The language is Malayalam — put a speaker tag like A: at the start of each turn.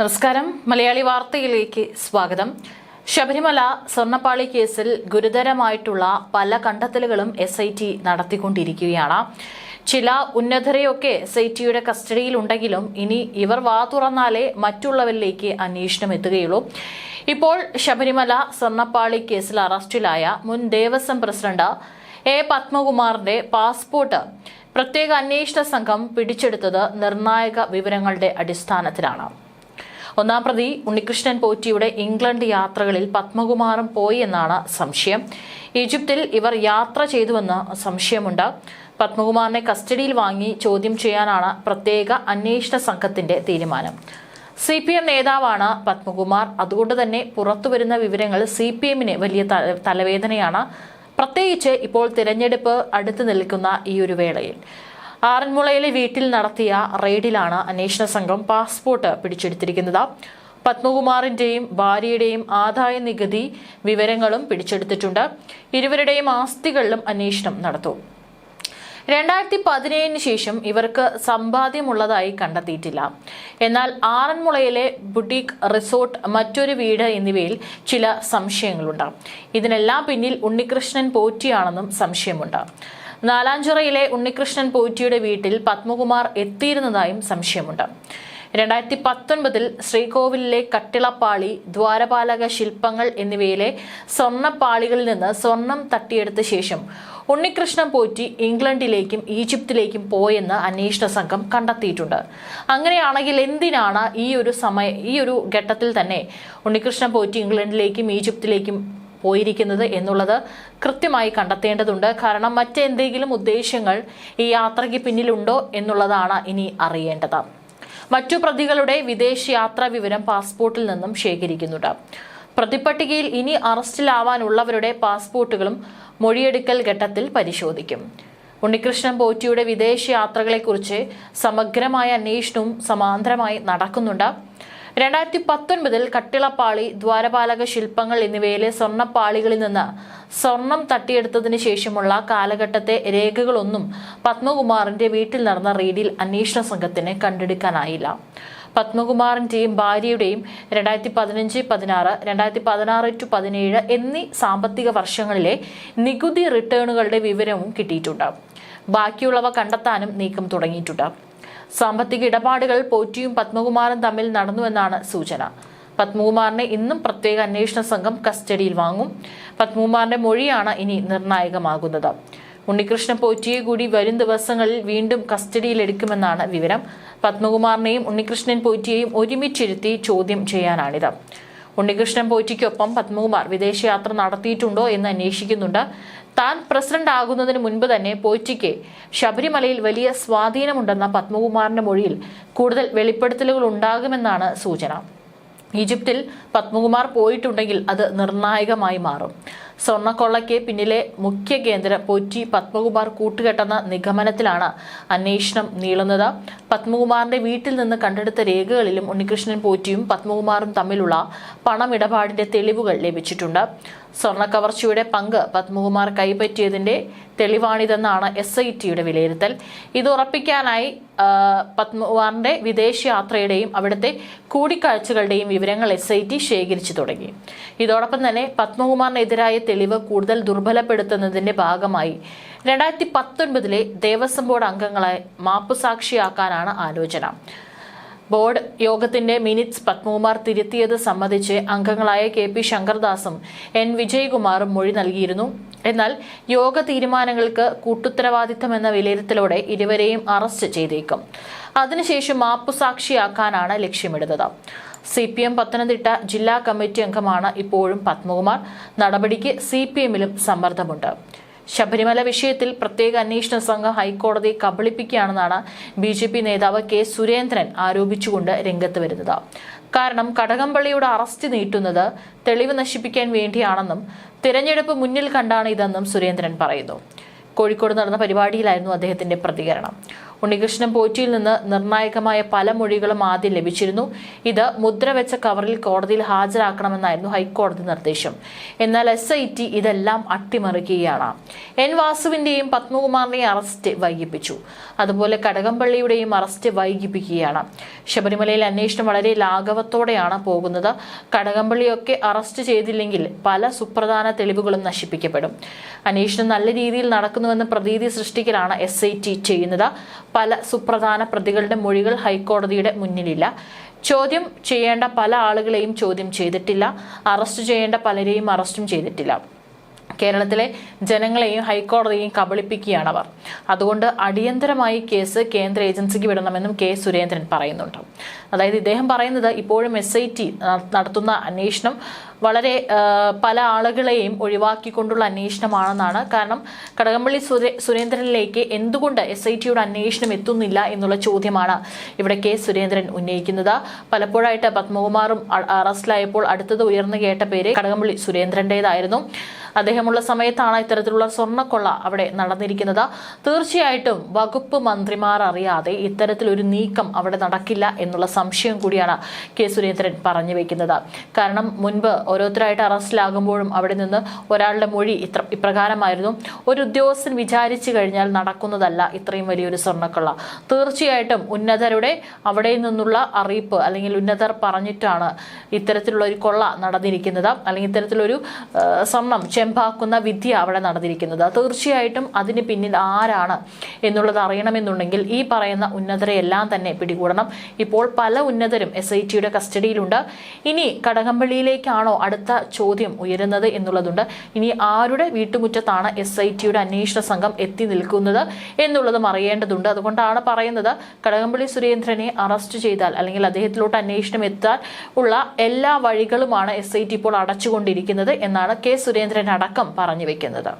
A: നമസ്കാരം. മലയാളി വാർത്തയിലേക്ക് സ്വാഗതം. ശബരിമല സ്വർണപ്പാളി കേസിൽ ഗുരുതരമായിട്ടുള്ള പല കണ്ടെത്തലുകളും എസ് ഐ ടി നടത്തിക്കൊണ്ടിരിക്കുകയാണ്. ചില ഉന്നതരെയൊക്കെ എസ് ഐ ടിയുടെ കസ്റ്റഡിയിലുണ്ടെങ്കിലും ഇനി ഇവർ വാ തുറന്നാലേ മറ്റുള്ളവരിലേക്ക് അന്വേഷണം എത്തുകയുള്ളൂ. ഇപ്പോൾ ശബരിമല സ്വർണപ്പാളി കേസിൽ അറസ്റ്റിലായ മുൻ ദേവസ്വം പ്രസിഡന്റ് എ പത്മകുമാറിന്റെ പാസ്പോർട്ട് പ്രത്യേക അന്വേഷണ സംഘം പിടിച്ചെടുത്തത് നിർണായക വിവരങ്ങളുടെ അടിസ്ഥാനത്തിലാണ്. ഒന്നാം പ്രതി ഉണ്ണികൃഷ്ണൻ പോറ്റിയുടെ ഇംഗ്ലണ്ട് യാത്രകളിൽ പത്മകുമാറും പോയി എന്നാണ് സംശയം. ഈജിപ്തിൽ ഇവർ യാത്ര ചെയ്തുവെന്ന് സംശയമുണ്ട്. പത്മകുമാറിനെ കസ്റ്റഡിയിൽ വാങ്ങി ചോദ്യം ചെയ്യാനാണ് പ്രത്യേക അന്വേഷണ സംഘത്തിന്റെ തീരുമാനം. സി പി എം നേതാവാണ് പത്മകുമാർ. അതുകൊണ്ട് തന്നെ പുറത്തുവരുന്ന വിവരങ്ങൾ സി പി എമ്മിന് വലിയ തലവേദനയാണ്. പ്രത്യേകിച്ച് ഇപ്പോൾ തിരഞ്ഞെടുപ്പ് അടുത്തു നിൽക്കുന്ന ഈ ഒരു വേളയിൽ. ആറന്മുളയിലെ വീട്ടിൽ നടത്തിയ റെയ്ഡിലാണ് അന്വേഷണ സംഘം പാസ്പോർട്ട് പിടിച്ചെടുത്തിരിക്കുന്നത്. പത്മകുമാറിന്റെയും ഭാര്യയുടെയും ആദായ നികുതി വിവരങ്ങളും പിടിച്ചെടുത്തിട്ടുണ്ട്. ഇരുവരുടെയും ആസ്തികളിലും അന്വേഷണം നടത്തും രണ്ടായിരത്തി പതിനേഴിന് ശേഷം ഇവർക്ക് സമ്പാദ്യമുള്ളതായി കണ്ടെത്തിയിട്ടില്ല. എന്നാൽ ആറന്മുളയിലെ ബുട്ടീക് റിസോർട്ട് മറ്റൊരു വീട് എന്നിവയിൽ ചില സംശയങ്ങളുണ്ട്. ഇതിനെല്ലാം പിന്നിൽ ഉണ്ണികൃഷ്ണൻ പോറ്റിയാണെന്നും സംശയമുണ്ട്. നാലാഞ്ചിറയിലെ ഉണ്ണികൃഷ്ണൻ പോറ്റിയുടെ വീട്ടിൽ പത്മകുമാർ എത്തിയിരുന്നതായും സംശയമുണ്ട്. രണ്ടായിരത്തി പത്തൊൻപതിൽ ശ്രീകോവിലിലെ കട്ടിളപ്പാളി ദ്വാരപാലക ശില്പങ്ങൾ എന്നിവയിലെ സ്വർണപ്പാളികളിൽ നിന്ന് സ്വർണം തട്ടിയെടുത്ത ശേഷം ഉണ്ണികൃഷ്ണൻ പോറ്റി ഇംഗ്ലണ്ടിലേക്കും ഈജിപ്തിലേക്കും പോയെന്ന് അന്വേഷണ സംഘം കണ്ടെത്തിയിട്ടുണ്ട്. അങ്ങനെയാണെങ്കിൽ എന്തിനാണ് ഈ ഒരു സമയ ഈ ഒരു ഘട്ടത്തിൽ തന്നെ ഉണ്ണികൃഷ്ണൻ പോറ്റി ഇംഗ്ലണ്ടിലേക്കും ഈജിപ്തിലേക്കും പോയിരിക്കുന്നത് എന്നുള്ളത് കൃത്യമായി കണ്ടെത്തേണ്ടതുണ്ട്. കാരണം മറ്റെന്തെങ്കിലും ഉദ്ദേശ്യങ്ങൾ ഈ യാത്രയ്ക്ക് പിന്നിലുണ്ടോ എന്നുള്ളതാണ് ഇനി അറിയേണ്ടത്. മറ്റു പ്രതികളുടെ വിദേശ യാത്രാ വിവരം പാസ്പോർട്ടിൽ നിന്നും ശേഖരിക്കുന്നുണ്ട്. പ്രതിപ്പട്ടികയിൽ ഇനി അറസ്റ്റിലാവാനുള്ളവരുടെ പാസ്പോർട്ടുകളും മൊഴിയെടുക്കൽ ഘട്ടത്തിൽ പരിശോധിക്കും. ഉണ്ണികൃഷ്ണൻ പോറ്റിയുടെ വിദേശ യാത്രകളെക്കുറിച്ച് സമഗ്രമായ അന്വേഷണവും സമാന്തരമായി നടക്കുന്നുണ്ട്. രണ്ടായിരത്തി പത്തൊൻപതിൽ കട്ടിളപ്പാളി ദ്വാരപാലക ശില്പങ്ങൾ എന്നിവയിലെ സ്വർണപ്പാളികളിൽ നിന്ന് സ്വർണം തട്ടിയെടുത്തതിന് ശേഷമുള്ള കാലഘട്ടത്തെ രേഖകളൊന്നും പത്മകുമാറിന്റെ വീട്ടിൽ നടന്ന റെയ്ഡിൽ അന്വേഷണ സംഘത്തിന് കണ്ടെടുക്കാനായില്ല. പത്മകുമാറിന്റെയും ഭാര്യയുടെയും രണ്ടായിരത്തി പതിനഞ്ച് പതിനാറ് രണ്ടായിരത്തി പതിനാറ് ടു പതിനേഴ് എന്നീ സാമ്പത്തിക വർഷങ്ങളിലെ നികുതി റിട്ടേണുകളുടെ വിവരവും കിട്ടിയിട്ടുണ്ട്. ബാക്കിയുള്ളവ കണ്ടെത്താനും നീക്കം തുടങ്ങിയിട്ടുണ്ട്. സാമ്പത്തിക ഇടപാടുകൾ പോറ്റിയും പത്മകുമാറും തമ്മിൽ നടന്നുവെന്നാണ് സൂചന. പത്മകുമാറിനെ ഇന്നും പ്രത്യേക അന്വേഷണ സംഘം കസ്റ്റഡിയിൽ വാങ്ങും. പത്മകുമാറിന്റെ മൊഴിയാണ് ഇനി നിർണായകമാകുന്നത്. ഉണ്ണികൃഷ്ണ പോറ്റിയെ കൂടി വരും ദിവസങ്ങളിൽ വീണ്ടും കസ്റ്റഡിയിലെടുക്കുമെന്നാണ് വിവരം. പത്മകുമാറിനെയും ഉണ്ണികൃഷ്ണൻ പോറ്റിയെയും ഒരുമിച്ചിരുത്തി ചോദ്യം ചെയ്യാനാണിത്. ഉണ്ണികൃഷ്ണൻ പോറ്റിക്കൊപ്പം പത്മകുമാർ വിദേശയാത്ര നടത്തിയിട്ടുണ്ടോ എന്ന് അന്വേഷിക്കുന്നുണ്ട്. താൻ പ്രസിഡന്റ് ആകുന്നതിന് മുൻപ് തന്നെ പോറ്റിക്ക് ശബരിമലയിൽ വലിയ സ്വാധീനമുണ്ടെന്ന പത്മകുമാറിന്റെ മൊഴിയിൽ കൂടുതൽ വെളിപ്പെടുത്തലുകൾ ഉണ്ടാകുമെന്നാണ് സൂചന. ഈജിപ്തിൽ പത്മകുമാർ പോയിട്ടുണ്ടെങ്കിൽ അത് നിർണായകമായി മാറും. സ്വർണക്കൊള്ളയ്ക്ക് പിന്നിലെ മുഖ്യ കേന്ദ്രം പോറ്റി പത്മകുമാർ കൂട്ടുകെട്ടെന്ന നിഗമനത്തിലാണ് അന്വേഷണം നീളുന്നത്. പത്മകുമാറിന്റെ വീട്ടിൽ നിന്ന് കണ്ടെടുത്ത രേഖകളിലും ഉണ്ണികൃഷ്ണൻ പോറ്റിയും പത്മകുമാറും തമ്മിലുള്ള പണമിടപാടിന്റെ തെളിവുകൾ ലഭിച്ചിട്ടുണ്ട്. സ്വർണക്കവർച്ചയുടെ പങ്ക് പത്മകുമാർ കൈപ്പറ്റിയതിന്റെ തെളിവാണിതെന്നാണ് എസ് ഐ ടിയുടെ വിലയിരുത്തൽ. ഇത് ഉറപ്പിക്കാനായി പത്മകുമാറിന്റെ വിദേശയാത്രയുടെയും അവിടുത്തെ കൂടിക്കാഴ്ചകളുടെയും വിവരങ്ങൾ എസ് ഐ ടി ശേഖരിച്ചു തുടങ്ങി. ഇതോടൊപ്പം തന്നെ പത്മകുമാറിനെതിരായ തെളിവ് കൂടുതൽ ദുർബലപ്പെടുത്തുന്നതിന്റെ ഭാഗമായി രണ്ടായിരത്തി പത്തൊൻപതിലെ ദേവസ്വം ബോർഡ് അംഗങ്ങളെ മാപ്പുസാക്ഷിയാക്കാനാണ് ആലോചന. ബോർഡ് യോഗത്തിന്റെ മിനിറ്റ്സ് പത്മകുമാർ തിരുത്തിയത് സംബന്ധിച്ച് അംഗങ്ങളായ കെ പി ശങ്കർദാസും എൻ വിജയകുമാറും മൊഴി നൽകിയിരുന്നു. എന്നാൽ യോഗ തീരുമാനങ്ങൾക്ക് കൂട്ടുത്തരവാദിത്തം എന്ന വിലയിരുത്തലോടെ ഇരുവരെയും അറസ്റ്റ് ചെയ്തേക്കും. അതിനുശേഷം മാപ്പുസാക്ഷിയാക്കാനാണ് ലക്ഷ്യമിടുന്നത്. സി പി എം പത്തനംതിട്ട ജില്ലാ കമ്മിറ്റി അംഗമാണ് ഇപ്പോഴും പത്മകുമാർ. നടപടിക്ക് സി പി എമ്മിലും സമ്മർദ്ദമുണ്ട്. ശബരിമല വിഷയത്തിൽ പ്രത്യേക അന്വേഷണ സംഘം ഹൈക്കോടതിയെ കബളിപ്പിക്കുകയാണെന്നാണ് ബി ജെ പി നേതാവ് കെ സുരേന്ദ്രൻ ആരോപിച്ചുകൊണ്ട് രംഗത്ത് വരുന്നത്. കാരണം കടകംപള്ളിയുടെ അറസ്റ്റ് നീട്ടുന്നത് തെളിവ് നശിപ്പിക്കാൻ വേണ്ടിയാണെന്നും തിരഞ്ഞെടുപ്പ് മുന്നിൽ കണ്ടാണ് ഇതെന്നും സുരേന്ദ്രൻ പറയുന്നു. കോഴിക്കോട് നടന്ന പരിപാടിയിലായിരുന്നു അദ്ദേഹത്തിന്റെ പ്രതികരണം. ഉണ്ണികൃഷ്ണൻ പോറ്റിയിൽ നിന്ന് നിർണായകമായ പല മൊഴികളും ആദ്യം ലഭിച്ചിരുന്നു. ഇത് മുദ്ര വെച്ച കവറിൽ കോടതിയിൽ ഹാജരാക്കണമെന്നായിരുന്നു ഹൈക്കോടതി നിർദ്ദേശം. എന്നാൽ എസ് ഐ ടി ഇതെല്ലാം അട്ടിമറിക്കുകയാണ്. N വാസുവിന്റെയും പത്മകുമാറിന്റെയും arrest വൈകിപ്പിച്ചു. അതുപോലെ കടകംപള്ളിയുടെയും അറസ്റ്റ് വൈകിപ്പിക്കുകയാണ്. ശബരിമലയിൽ അന്വേഷണം വളരെ ലാഘവത്തോടെയാണ് പോകുന്നത്. കടകംപള്ളിയൊക്കെ അറസ്റ്റ് ചെയ്തില്ലെങ്കിൽ പല സുപ്രധാന തെളിവുകളും നശിപ്പിക്കപ്പെടും. അന്വേഷണം നല്ല രീതിയിൽ നടക്കുന്നുവെന്ന് പ്രതീതി സൃഷ്ടിക്കലാണ് എസ് ഐ ടി ചെയ്യുന്നത്. പല സുപ്രധാന പ്രതികളുടെ മൊഴികൾ ഹൈക്കോടതിയുടെ മുന്നിലില്ല. ചോദ്യം ചെയ്യേണ്ട പല ആളുകളെയും ചോദ്യം ചെയ്തിട്ടില്ല. അറസ്റ്റ് ചെയ്യേണ്ട പലരെയും അറസ്റ്റും ചെയ്തിട്ടില്ല. കേരളത്തിലെ ജനങ്ങളെയും ഹൈക്കോടതിയെയും കബളിപ്പിക്കുകയാണ് അവർ. അതുകൊണ്ട് അടിയന്തരമായി കേസ് കേന്ദ്ര ഏജൻസിക്ക് വിടണമെന്നും കെ സുരേന്ദ്രൻ പറയുന്നുണ്ട്. അതായത് ഇദ്ദേഹം പറയുന്നത് ഇപ്പോഴും എസ് ഐ ടി നടത്തുന്ന അന്വേഷണം വളരെ പല ആളുകളെയും ഒഴിവാക്കിക്കൊണ്ടുള്ള അന്വേഷണമാണെന്നാണ്. കാരണം കടകംപള്ളി സുരേ സുരേന്ദ്രനിലേക്ക് എന്തുകൊണ്ട് എസ് ഐ ടിയുടെ അന്വേഷണം എത്തുന്നില്ല എന്നുള്ള ചോദ്യമാണ് ഇവിടെ കെ സുരേന്ദ്രൻ ഉന്നയിക്കുന്നത്. പലപ്പോഴായിട്ട് പത്മകുമാറും അറസ്റ്റിലായപ്പോൾ അടുത്തത് ഉയർന്നു കേട്ട പേര് കടകംപള്ളി സുരേന്ദ്രന്റേതായിരുന്നു. അദ്ദേഹമുള്ള സമയത്താണ് ഇത്തരത്തിലുള്ള സ്വർണക്കൊള്ള അവിടെ നടന്നിരിക്കുന്നത്. തീർച്ചയായിട്ടും വകുപ്പ് മന്ത്രിമാർ അറിയാതെ ഇത്തരത്തിലൊരു നീക്കം അവിടെ നടക്കില്ല എന്നുള്ള സംശയം കൂടിയാണ് കെ സുരേന്ദ്രൻ പറഞ്ഞു വെക്കുന്നത്. കാരണം മുൻപ് ഓരോരുത്തരായിട്ട് അറസ്റ്റിലാകുമ്പോഴും അവിടെ നിന്ന് ഒരാളുടെ മൊഴി ഇത്ര ഇപ്രകാരമായിരുന്നു. ഒരു ഉദ്യോഗസ്ഥൻ വിചാരിച്ചു കഴിഞ്ഞാൽ നടക്കുന്നതല്ല ഇത്രയും വലിയൊരു സ്വർണക്കൊള്ള. തീർച്ചയായിട്ടും ഉന്നതരുടെ അവിടെ നിന്നുള്ള അറിയിപ്പ് അല്ലെങ്കിൽ ഉന്നതർ പറഞ്ഞിട്ടാണ് ഇത്തരത്തിലുള്ള ഒരു കൊള്ള നടന്നിരിക്കുന്നത്. അല്ലെങ്കിൽ ഇത്തരത്തിലൊരു സ്വർണം ചെമ്പാക്കുന്ന വിദ്യ അവിടെ നടന്നിരിക്കുന്നത്. തീർച്ചയായിട്ടും അതിന് പിന്നിൽ ആരാണ് എന്നുള്ളത് അറിയണമെന്നുണ്ടെങ്കിൽ ഈ പറയുന്ന ഉന്നതരെ എല്ലാം തന്നെ പിടികൂടണം. ഇപ്പോൾ പല ഉന്നതരും എസ് ഐ ടിയുടെ കസ്റ്റഡിയിലുണ്ട്. ഇനി കടകംപള്ളിയിലേക്കാണോ അടുത്ത ചോദ്യം ഉയരുന്നത് എന്നുള്ളതുണ്ട്. ഇനി ആരുടെ വീട്ടുമുറ്റത്താണ് എസ് ഐ ടിയുടെ അന്വേഷണ സംഘം എത്തി നിൽക്കുന്നത് എന്നുള്ളതും അറിയേണ്ടതുണ്ട്. അതുകൊണ്ടാണ് പറയുന്നത് കടകംപള്ളി സുരേന്ദ്രനെ അറസ്റ്റ് ചെയ്താൽ അല്ലെങ്കിൽ അദ്ദേഹത്തിലോട്ട് അന്വേഷണം എത്താൻ ഉള്ള എല്ലാ വഴികളുമാണ് എസ് ഐ ടി ഇപ്പോൾ അടച്ചുകൊണ്ടിരിക്കുന്നത് എന്നാണ് കെ സുരേന്ദ്രൻ അടക്കം പറഞ്ഞു വെക്കുന്നത്.